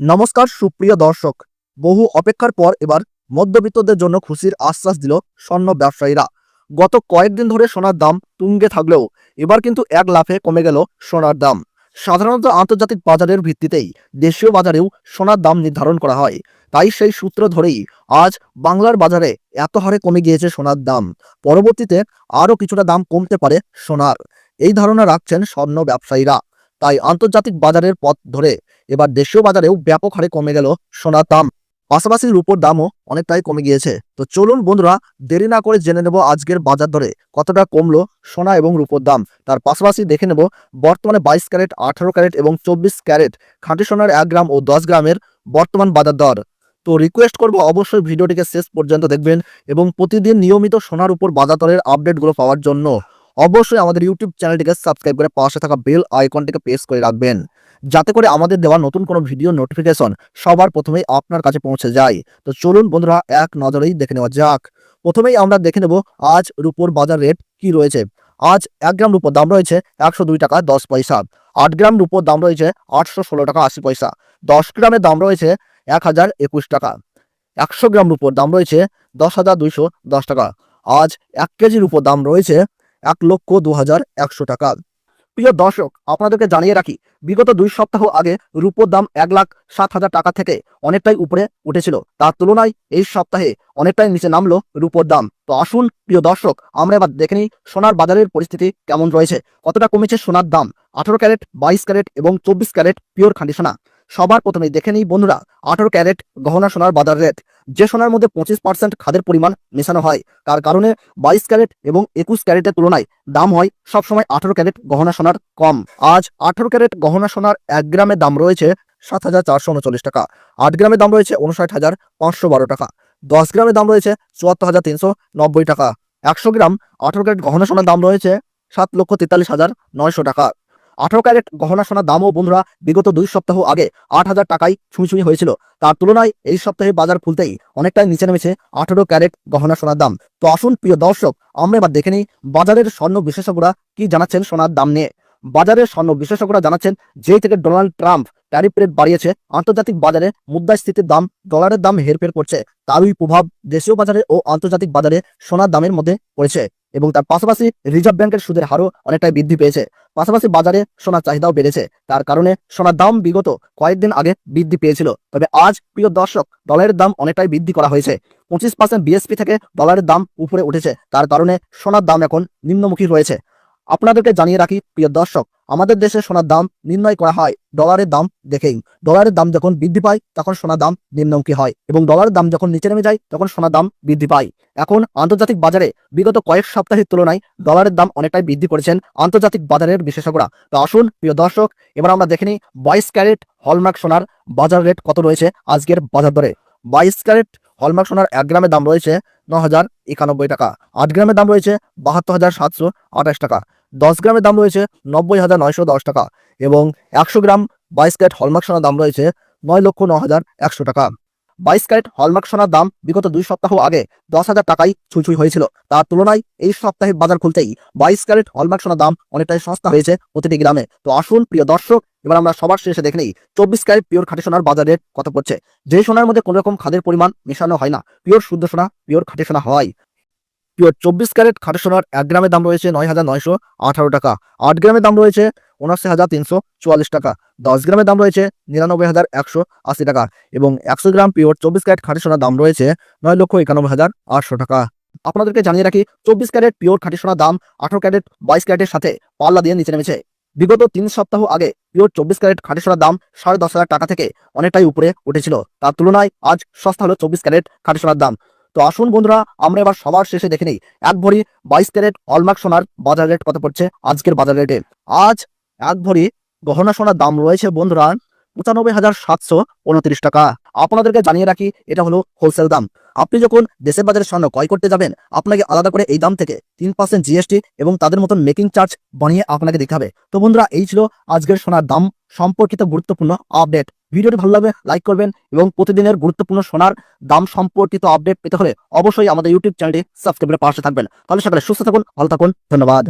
নমস্কার, সুপ্রিয় দর্শক। বহু অপেক্ষার পর এবার মধ্যবিত্তদের জন্য খুশির আশ্বাস দিল স্বর্ণ ব্যবসায়ীরা। গত কয়েকদিন ধরে সোনার দাম তুঙ্গে থাকলেও এবার কিন্তু এক লাফে কমে গেল সোনার দাম। সাধারণত আন্তর্জাতিক বাজারের ভিত্তিতেই দেশীয় বাজারেও সোনার দাম নির্ধারণ করা হয়। তাই সেই সূত্র ধরেই আজ বাংলার বাজারে এত হারে কমে গিয়েছে সোনার দাম। পরবর্তীতে আরও কিছুটা দাম কমতে পারে সোনার। এই ধারণা রাখছেন স্বর্ণ ব্যবসায়ীরা। তাই আন্তর্জাতিক বাজারের পথ ধরে এবার দেশীয় বাজারেও ব্যাপক হারে কমে গেল সোনার দাম। পাশাপাশি রূপোর দামও অনেকটাই কমে গিয়েছে। তো চলুন বন্ধুরা, দেরি না করে জেনে নেব আজকের বাজার দরে কতটা কমলো সোনা এবং রূপোর দাম। তার পাশাপাশি দেখে নেব বর্তমানে বাইশ ক্যারেট, আঠারো ক্যারেট এবং চব্বিশ ক্যারেট খাঁটি সোনার এক গ্রাম ও দশ গ্রামের বর্তমান বাজার দর। তো রিকোয়েস্ট করব অবশ্যই ভিডিওটিকে শেষ পর্যন্ত দেখবেন এবং প্রতিদিন নিয়মিত সোনার উপর বাজার দরের আপডেটগুলো পাওয়ার জন্য। অবশ্যই আমাদের ইউটিউব চ্যানেলটিকে সাবস্ক্রাইব করে পাশে থাকা বেল আইকনটিকে প্রেস করে রাখবেন। যাতে করে আমাদের দেওয়া নতুন কোনো ভিডিও নোটিফিকেশন সবার প্রথমেই আপনার কাছে পৌঁছে যায়। তো চলুন বন্ধুরা, এক নজরেই দেখে নেওয়া যাক। প্রথমেই আমরা দেখে নেব আজ রুপোর বাজার রেট কি রয়েছে। আজ এক গ্রাম রুপোর দাম রয়েছে একশো দুই টাকা দশ পয়সা। আট গ্রাম রুপোর দাম রয়েছে আটশো ষোলো টাকা আশি পয়সা। দশ গ্রামের দাম রয়েছে এক হাজার একুশ টাকা। একশো গ্রাম রুপোর দাম রয়েছে দশ হাজার দুইশো দশ টাকা। আজ এক কেজির উপর দাম রয়েছে এক লক্ষ দু হাজার একশো টাকা। প্রিয় দর্শক, আপনাদেরকে জানিয়ে রাখি, বিগত দুই সপ্তাহ আগে রূপোর দাম এক লাখ সাত হাজার টাকা থেকে অনেকটাই উপরে উঠেছিল। তার তুলনায় এই সপ্তাহে অনেকটাই নিচে নামলো রূপোর দাম। তো আসুন, প্রিয় দর্শক, আমরা এবার দেখে নিই সোনার বাজারের পরিস্থিতি কেমন রয়েছে। কতটা কমেছে সোনার দাম? আঠারো ক্যারেট, বাইশ ক্যারেট এবং চব্বিশ ক্যারেট পিওর খাঁটি সোনা। সবার প্রথমে দেখে নিই বন্ধুরা, আঠারো ক্যারেট গহনা সোনার বাজার রেট যে সোনার মধ্যে পঁচিশ পার্সেন্ট খাদের পরিমাণ মেশানো হয়, তার কারণে বাইশ ক্যারেট এবং একুশ ক্যারেটের তুলনায় দাম হয় সবসময় আঠারো ক্যারেট গহনা সোনার কম। আজ আঠারো ক্যারেট গহনা সোনার এক গ্রামের দাম রয়েছে সাত হাজার চারশো উনচল্লিশ টাকা। আট গ্রামের দাম রয়েছে উনষাট হাজার পাঁচশো বারো টাকা। দশ গ্রামের দাম রয়েছে চুয়াত্তর হাজার তিনশো নব্বই টাকা। একশো গ্রাম আঠারো ক্যারেট গহনা সোনার দাম রয়েছে সাত লক্ষ তেতাল্লিশ হাজার নয়শো টাকা। আঠারো ক্যারেট গহনা সোনার দামও বন্ধুরা বিগত দুই সপ্তাহ আগে আট হাজার টাকায় ছুঁই হয়েছিল। তার তুলনায় এই সপ্তাহে বাজার খুলতেই অনেকটাই নিচে নেমেছে আঠারো ক্যারেট গহনা সোনার দাম। তো আসুন প্রিয় দর্শক, আমরা এবার দেখে নিই বাজারের স্বর্ণ বিশেষজ্ঞরা কি জানাচ্ছেন সোনার দাম নিয়ে। বাজারের স্বর্ণ বিশেষজ্ঞরা জানাচ্ছেন, যেই থেকে ডোনাল্ড ট্রাম্প ট্যারিফ রেট বাড়িয়েছে, আন্তর্জাতিক বাজারে মুদ্রাস্ফীতির দাম ডলারের দাম হেরফের করছে। তারই প্রভাব দেশীয় বাজারে ও আন্তর্জাতিক বাজারে সোনার দামের মধ্যে পড়েছে এবং তার পাশাপাশি রিজার্ভ ব্যাংকের সুদের হারও অনেকটাই বৃদ্ধি পেয়েছে। পাশাপাশি বাজারে সোনার চাহিদাও বেড়েছে। তার কারণে সোনার দাম বিগত কয়েকদিন আগে বৃদ্ধি পেয়েছিল। তবে আজ, প্রিয় দর্শক ডলারের দাম অনেকটাই বৃদ্ধি করা হয়েছে। পঁচিশ পার্সেন্ট বিএসপি থেকে ডলারের দাম উপরে উঠেছে। তার কারণে সোনার দাম এখন নিম্নমুখী রয়েছে আপনাদেরকে জানিয়ে রাখি, প্রিয় দর্শক, আমাদের দেশে সোনার দাম নির্ণয় করা হয় ডলারের দাম দেখেই। ডলারের দাম যখন বৃদ্ধি পায়, তখন সোনার দাম নিম্নমুখী হয় এবং ডলারের দাম যখন নিচে নেমে যায়, তখন সোনার দাম বৃদ্ধি পায়। এখন আন্তর্জাতিক বাজারে বিগত কয়েক সপ্তাহের তুলনায় ডলারের দাম অনেকটাই বৃদ্ধি করেছেন আন্তর্জাতিক বাজারের বিশেষজ্ঞরা। তো আসুন, প্রিয় দর্শক, এবার আমরা দেখে নিই বাইশ ক্যারেট হলমার্ক সোনার বাজার রেট কত রয়েছে আজকের বাজার দরে। বাইশ ক্যারেট হলমার্ক সোনার এক গ্রামের দাম রয়েছে ন হাজার একানব্বই টাকা। আট গ্রামের দাম রয়েছে বাহাত্তর হাজার সাতশো আঠাশ টাকা। দশ গ্রামের দাম রয়েছে নব্বই হাজার নয়শো দশ টাকা এবং একশো গ্রাম বাইশ ক্যাট হলমার্ক সোনার দাম রয়েছে নয় লক্ষ ন হাজার একশো টাকা। বাইশ ক্যারেট হলমার্ক সোনার দাম বিগত দুই সপ্তাহ আগে দশ হাজার টাকায় ছুঁচুই হয়েছিল। তার তুলনায় এই সপ্তাহে বাজার খুলতেই বাইশ ক্যারেট হলমার্ক সোনার দাম অনেকটাই সস্তা হয়েছে প্রতিটি গ্রামে। তো আসুন, প্রিয় দর্শক, এবার আমরা সবার শেষে দেখে নেই চব্বিশ ক্যারেট পিওর খাটি সোনার বাজার কত পড়ছে। যে সোনার মধ্যে কোনো রকম খাদের পরিমাণ মেশানো হয় না, পিওর শুদ্ধ সোনা, পিওর খাটি সোনা হয়। পিওর চব্বিশ ক্যারেট খাঁটি সোনার এক গ্রামের দাম রয়েছে নয় হাজার নয়শো আঠারো টাকা। আট গ্রামের দাম রয়েছে উনআশি হাজার তিনশো চুয়াল্লিশ টাকা। দশ গ্রামের দাম রয়েছে নিরানব্বই হাজার একশো আশি টাকা এবং একশো গ্রাম পিওর চব্বিশ ক্যারেট খাঁটি সোনার দাম রয়েছে নয় লক্ষ একানব্বই হাজার আটশো টাকা। আপনাদেরকে জানিয়ে রাখি, চব্বিশ ক্যারেট পিওর খাঁটি সোনার দাম আঠারো ক্যারেট বাইশ ক্যারেটের সাথে পাল্লা দিয়ে নিচে নেমেছে। বিগত তিন সপ্তাহ আগে পিওর চব্বিশ ক্যারেট খাঁটি সোনার দাম সাড়ে দশ হাজার টাকা থেকে অনেকটাই উপরে উঠেছিল। তার তুলনায় আজ সস্তা হলো চব্বিশ ক্যারেট খাঁটি সোনার দাম। তো আসুন বন্ধুরা, আমরা এবার সবার শেষে দেখে নিই। এক ভরি বাইশ ক্যারেট অলমার্ক সোনার বাজার রেট কত পড়ছে আজকের বাজার রেটে? আজ এক ভরি গহনা সোনার দাম রয়েছে বন্ধুরা পঁচানব্বই হাজার সাতশো উনত্রিশ টাকা। আপনাদেরকে জানিয়ে রাখি, এটা হলো হোলসেল দাম। আপনি যখন দেশের বাজারে স্বর্ণ ক্রয় করতে যাবেন, আপনাকে আলাদা করে এই দাম থেকে তিন পার্সেন্ট জিএসটি এবং তাদের মতন মেকিং চার্জ বানিয়ে আপনাকে দিতে হবে। তো বন্ধুরা, এই ছিল আজকের সোনার দাম। সম্পর্কিত গুরুত্বপূর্ণ আপডেট ভিডিওটি ভালো লাগবে লাইক করবেন এবং প্রতিদিনের গুরুত্বপূর্ণ সোনার দাম সম্পর্কিত আপডেট পেতে হলে অবশ্যই আমাদের ইউটিউব চ্যানেলটি সাবস্ক্রাইব করে পাশে থাকবেন। তাহলে সকালে সুস্থ থাকুন, ভালো থাকুন, ধন্যবাদ।